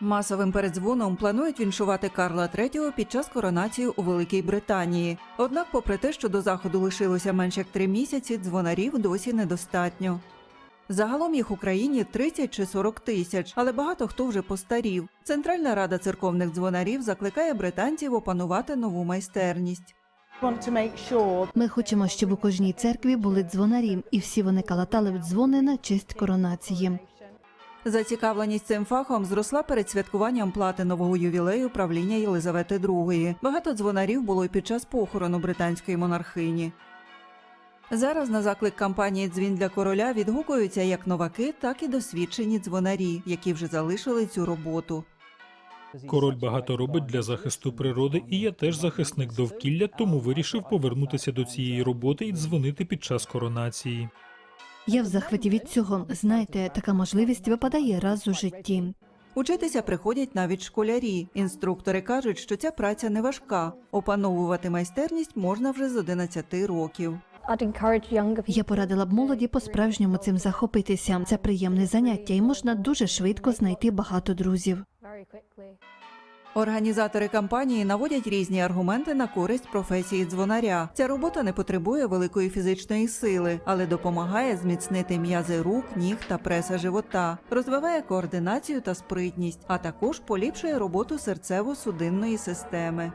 Масовим передзвоном планують віншувати Карла III під час коронації у Великій Британії. Однак, попри те, що до заходу лишилося менше як три місяці, дзвонарів досі недостатньо. Загалом їх в Україні 30 чи 40 тисяч, але багато хто вже постарів. Центральна рада церковних дзвонарів закликає британців опанувати нову майстерність. Ми хочемо, щоб у кожній церкві були дзвонарі, і всі вони калатали в дзвони на честь коронації. Зацікавленість цим фахом зросла перед святкуванням платинового ювілею правління Єлизавети II. Багато дзвонарів було й під час похорону британської монархині. Зараз на заклик кампанії Дзвін для короля відгукуються як новаки, так і досвідчені дзвонарі, які вже залишили цю роботу. Король багато робить для захисту природи, і я теж захисник довкілля, тому вирішив повернутися до цієї роботи і дзвонити під час коронації. Я в захваті від цього. Знаєте, така можливість випадає раз у житті. Учитися приходять навіть школярі. Інструктори кажуть, що ця праця не важка. Опановувати майстерність можна вже з 11 років. Я порадила б молоді по-справжньому цим захопитися. Це приємне заняття, і можна дуже швидко знайти багато друзів. Організатори кампанії наводять різні аргументи на користь професії дзвонаря. Ця робота не потребує великої фізичної сили, але допомагає зміцнити м'язи рук, ніг та преса живота, розвиває координацію та спритність, а також поліпшує роботу серцево-судинної системи.